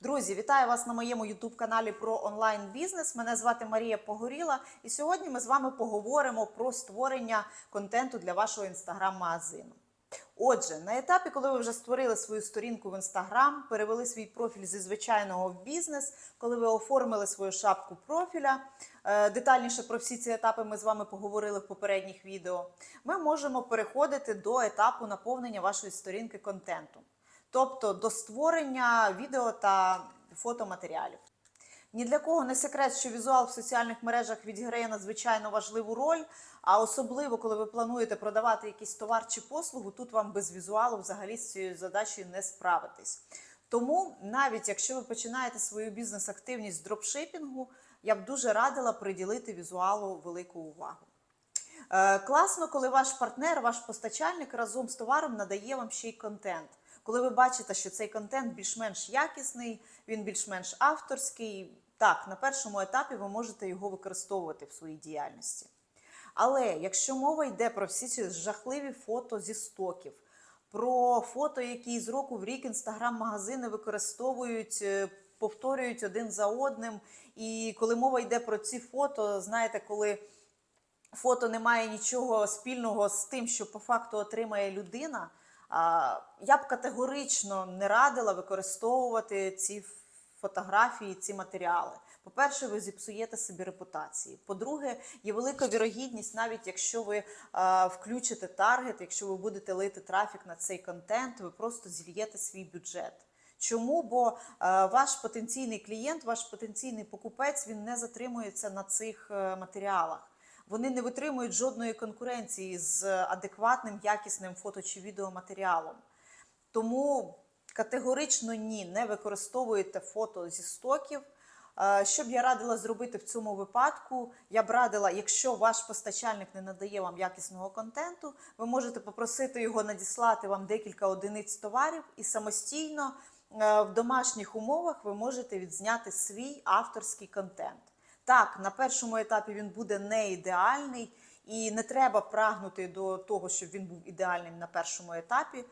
Друзі, вітаю вас на моєму youtube каналі про онлайн бізнес. Мене звати Марія Погоріла, і сьогодні ми з вами поговоримо про створення контенту для вашого інстаграм-магазину. Отже, на етапі, коли ви вже створили свою сторінку в інстаграм, перевели свій профіль зі звичайного в бізнес, коли ви оформили свою шапку профіля, е, детальніше про всі ці етапи ми з вами поговорили в попередніх відео. Ми можемо переходити до етапу наповнення вашої сторінки контентом, тобто до створення відео та фотоматеріалів. Ні для кого не секрет, що візуал в соціальних мережах відіграє надзвичайно важливу роль, а особливо, коли ви плануєте продавати якийсь товар чи послугу, тут вам без візуалу взагалі з цією задачею не справитись. Тому, навіть якщо ви починаєте свою бізнес-активність з дропшипінгу, я б дуже радила приділити візуалу велику увагу. Е, Класно, коли ваш партнер, ваш постачальник разом з товаром надає вам ще й контент. Коли ви бачите, що цей контент більш-менш якісний, він більш-менш авторський. Так, на першому етапі ви можете його використовувати в своїй діяльності. Але якщо мова йде про всі ці жахливі фото зі стоків, про фото, які з року в рік інстаграм-магазини використовують, е, повторюють один за одним. І коли мова йде про ці фото, знаєте, коли фото не має нічого спільного з тим, що по факту отримає людина, я б категорично не радила використовувати ці фотографії, ці матеріали. По-перше, ви зіпсуєте собі репутації. По-друге, є велика вірогідність, навіть якщо ви а, включите таргет, якщо ви будете лити трафік на цей контент, ви просто зільєте свій бюджет. Чому? Бо е, ваш потенційний клієнт, ваш потенційний покупець він не затримується на цих е, матеріалах. Вони не витримують жодної конкуренції з адекватним, якісним фото чи відеоматеріалом. Тому категорично ні, не використовуйте фото зі стоків. Е, Що б я радила зробити в цьому випадку? Я б радила, якщо ваш постачальник не надає вам якісного контенту, ви можете попросити його надіслати вам декілька одиниць товарів і самостійно е, в домашніх умовах ви можете відзняти свій авторський контент. Так, на першому етапі він буде не ідеальний, і не треба прагнути до того, щоб він був ідеальним на першому етапі.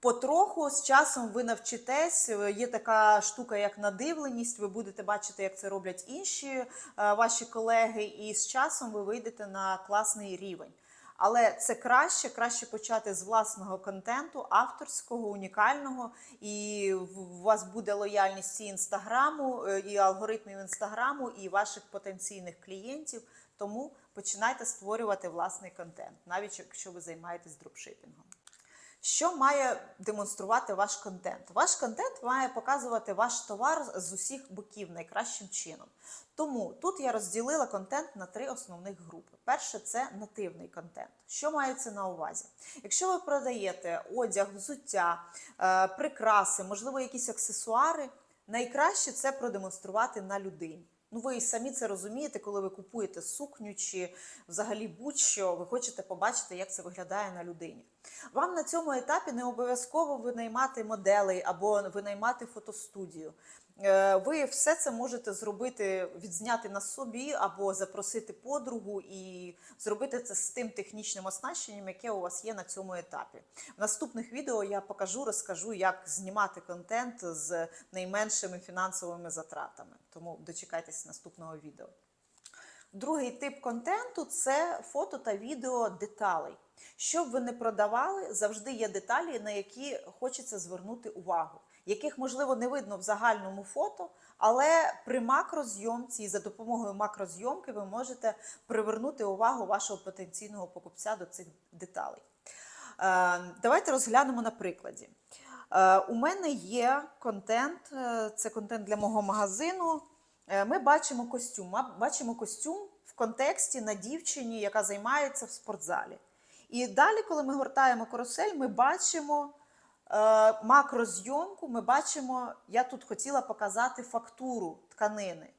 Потроху з часом ви навчитесь. Є така штука, як надивленість. Ви будете бачити, як це роблять інші е, ваші колеги, і з часом ви вийдете на класний рівень. Але це краще, краще почати з власного контенту, авторського, унікального, і у вас буде лояльність і інстаграму, е, і алгоритмів інстаграму, і ваших потенційних клієнтів. Тому починайте створювати власний контент, навіть якщо ви займаєтесь дропшипінгом. Що має демонструвати ваш контент? Ваш контент має показувати ваш товар з усіх боків найкращим чином. Тому тут я розділила контент на три основних групи. Перше це нативний контент. Що мається на увазі? Якщо ви продаєте одяг, взуття, е, прикраси, можливо, якісь аксесуари, найкраще це продемонструвати на людині. Ну, ви і самі це розумієте, коли ви купуєте сукню чи взагалі будь-що, ви хочете побачити, як це виглядає на людині. Вам на цьому етапі не обов'язково винаймати моделей або винаймати фотостудію. Е, Ви все це можете зробити, відзняти на собі або запросити подругу і зробити це з тим технічним оснащенням, яке у вас є на цьому етапі. В наступних відео я покажу, розкажу, як знімати контент з найменшими фінансовими затратами. Тому дочекайтесь наступного відео. Другий тип контенту це фото та відео деталей. Щоб ви не продавали, завжди є деталі, на які хочеться звернути увагу, яких можливо не видно в загальному фото, але при макрозйомці і за допомогою макрозйомки ви можете привернути увагу вашого потенційного покупця до цих деталей. Е, Давайте розглянемо на прикладі. Е, У мене є контент, е, це контент для мого магазину. Ми бачимо костюм. Бачимо костюм в контексті на дівчині, яка займається в спортзалі. І далі, коли ми гортаємо карусель, ми бачимо макрозйомку, ми бачимо, я тут хотіла показати фактуру тканини.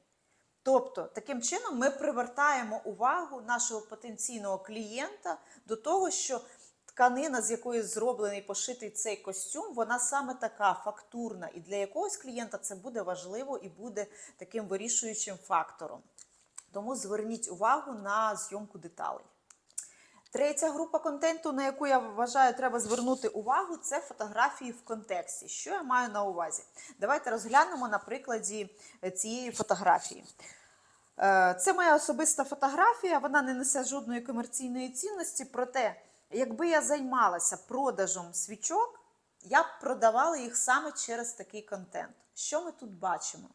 Тобто, таким чином ми привертаємо увагу нашого потенційного клієнта до того, що тканина, з якої зроблений пошитий цей костюм, вона саме така фактурна. І для якогось клієнта це буде важливо і буде таким вирішуючим фактором. Тому зверніть увагу на зйомку деталей. Третя група контенту, на яку я вважаю, треба звернути увагу, це фотографії в контексті. Що я маю на увазі? Давайте розглянемо на прикладі е, цієї фотографії. Е, Це моя особиста фотографія, вона не несе жодної комерційної цінності. Проте, якби я займалася продажем свічок, я б продавала їх саме через такий контент. Що ми тут бачимо?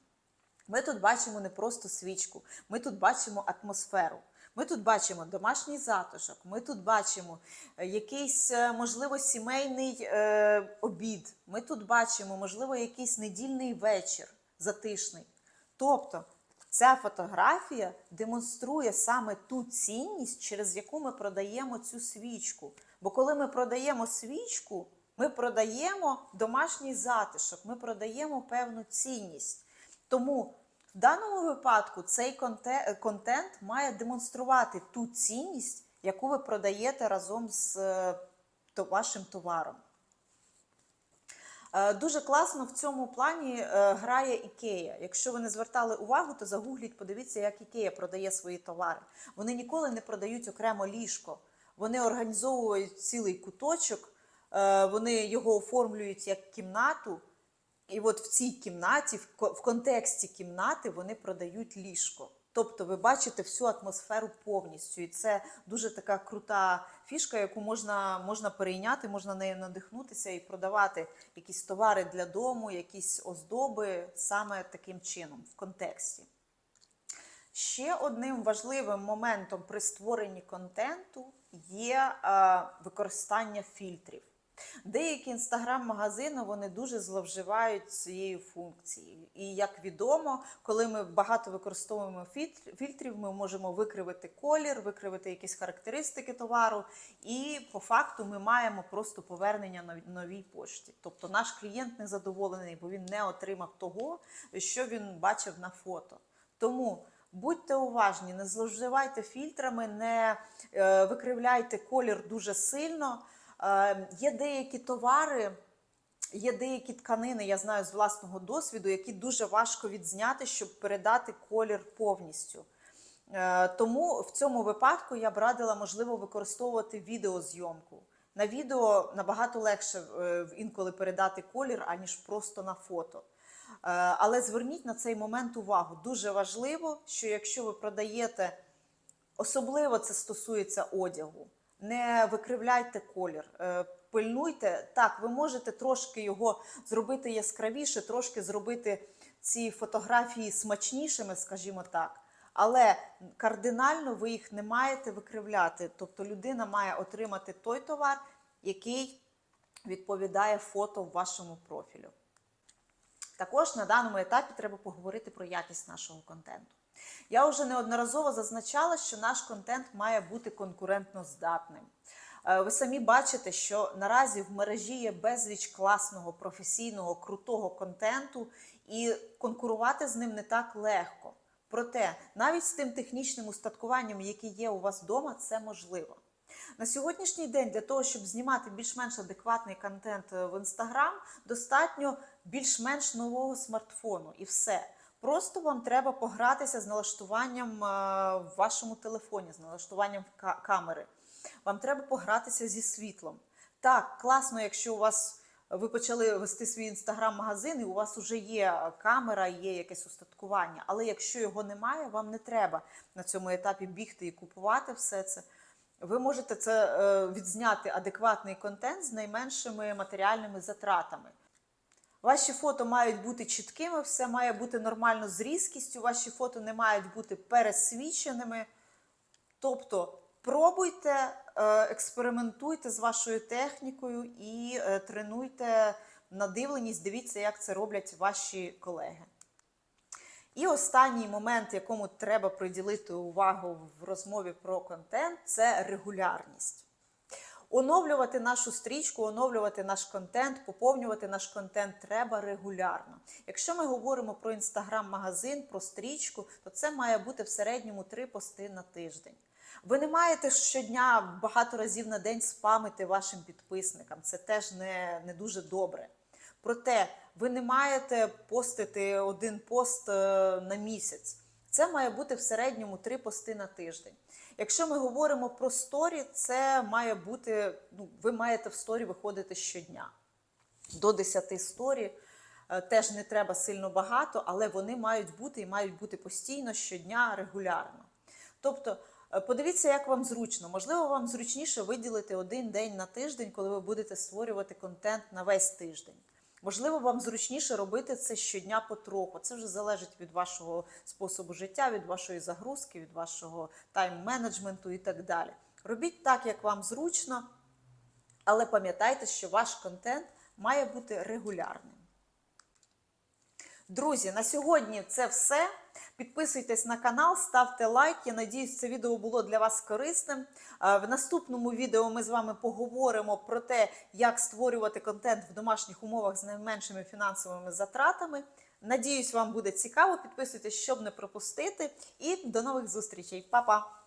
Ми тут бачимо не просто свічку, ми тут бачимо атмосферу. Ми тут бачимо домашній затишок, ми тут бачимо е, якийсь, е, можливо, сімейний е, обід. Ми тут бачимо, можливо, якийсь недільний вечір затишний. Тобто ця фотографія демонструє саме ту цінність, через яку ми продаємо цю свічку. Бо коли ми продаємо свічку, ми продаємо домашній затишок, ми продаємо певну цінність. Тому в даному випадку цей контент має демонструвати ту цінність, яку ви продаєте разом з е, вашим товаром. Е, Дуже класно в цьому плані е, грає Ікея. Якщо ви не звертали увагу, то загугліть, подивіться, як Ікея продає свої товари. Вони ніколи не продають окремо ліжко. Вони організовують цілий куточок, е, вони його оформлюють як кімнату. І от в цій кімнаті, в контексті кімнати, вони продають ліжко. Тобто ви бачите всю атмосферу повністю. І це дуже така крута фішка, яку можна, можна перейняти, можна нею надихнутися і продавати якісь товари для дому, якісь оздоби саме таким чином, в контексті. Ще одним важливим моментом при створенні контенту є е, використання фільтрів. Деякі інстаграм-магазини вони дуже зловживають цією функцією. І як відомо, коли ми багато використовуємо фільтрів, ми можемо викривити колір, викривити якісь характеристики товару, і по факту ми маємо просто повернення на новій пошті. Тобто наш клієнт не задоволений, бо він не отримав того, що він бачив на фото. Тому будьте уважні, не зловживайте фільтрами, не е, викривляйте колір дуже сильно. Е, є деякі товари, є деякі тканини, я знаю з власного досвіду, які дуже важко відзняти, щоб передати колір повністю. Е, Тому в цьому випадку я б радила, можливо, використовувати відеозйомку. На відео набагато легше е, інколи передати колір, аніж просто на фото. Але зверніть на цей момент увагу. Дуже важливо, що якщо ви продаєте, особливо це стосується одягу, не викривляйте колір. е, Пильнуйте, так, ви можете трошки його зробити яскравіше, трошки зробити ці фотографії смачнішими, скажімо так. Але кардинально ви їх не маєте викривляти. Тобто людина має отримати той товар, який відповідає фото в вашому профілю. Також на даному етапі треба поговорити про якість нашого контенту. Я вже неодноразово зазначала, що наш контент має бути конкурентно здатним. Е, Ви самі бачите, що наразі в мережі є безліч класного, професійного, крутого контенту, і конкурувати з ним не так легко. Проте, навіть з тим технічним устаткуванням, яке є у вас вдома, це можливо. На сьогоднішній день для того, щоб знімати більш-менш адекватний контент е, в Інстаграм, достатньо більш-менш нового смартфону і все. Просто вам треба погратися з налаштуванням е, в вашому телефоні, з налаштуванням камери. Вам треба погратися зі світлом. Так, класно, якщо у вас ви почали вести свій інстаграм-магазин, і у вас вже є камера, є якесь устаткування. Але якщо його немає, вам не треба на цьому етапі бігти і купувати все це. Ви можете це е, відзняти адекватний контент з найменшими матеріальними затратами. Ваші фото мають бути чіткими, все має бути нормально з різкістю, ваші фото не мають бути пересвіченими. Тобто пробуйте, е, експериментуйте з вашою технікою і е, тренуйте надивленість, дивіться, як це роблять ваші колеги. І останній момент, якому треба приділити увагу в розмові про контент, це регулярність. Оновлювати нашу стрічку, оновлювати наш контент, поповнювати наш контент треба регулярно. Якщо ми говоримо про інстаграм-магазин, про стрічку, то це має бути в середньому три пости на тиждень. Ви не маєте щодня багато разів на день спамити вашим підписникам. Це теж не, не дуже добре. Проте ви не маєте постити один пост е, на місяць. Це має бути в середньому три пости на тиждень. Якщо ми говоримо про сторі, це має бути, ну, ви маєте в сторі виходити щодня. До 10 сторі е, теж не треба сильно багато, але вони мають бути і мають бути постійно щодня регулярно. Тобто, е, подивіться, як вам зручно. Можливо, вам зручніше виділити один день на тиждень, коли ви будете створювати контент на весь тиждень. Можливо, вам зручніше робити це щодня потроху. Це вже залежить від вашого способу життя, від вашої загрузки, від вашого тайм-менеджменту і так далі. Робіть так, як вам зручно, але пам'ятайте, що ваш контент має бути регулярним. Друзі, на сьогодні це все. Підписуйтесь на канал, ставте лайк. Я надіюсь, це відео було для вас корисним. Е, В наступному відео ми з вами поговоримо про те, як створювати контент в домашніх умовах з найменшими фінансовими затратами. Надіюсь, вам буде цікаво. Підписуйтесь, щоб не пропустити. І до нових зустрічей. Па-па!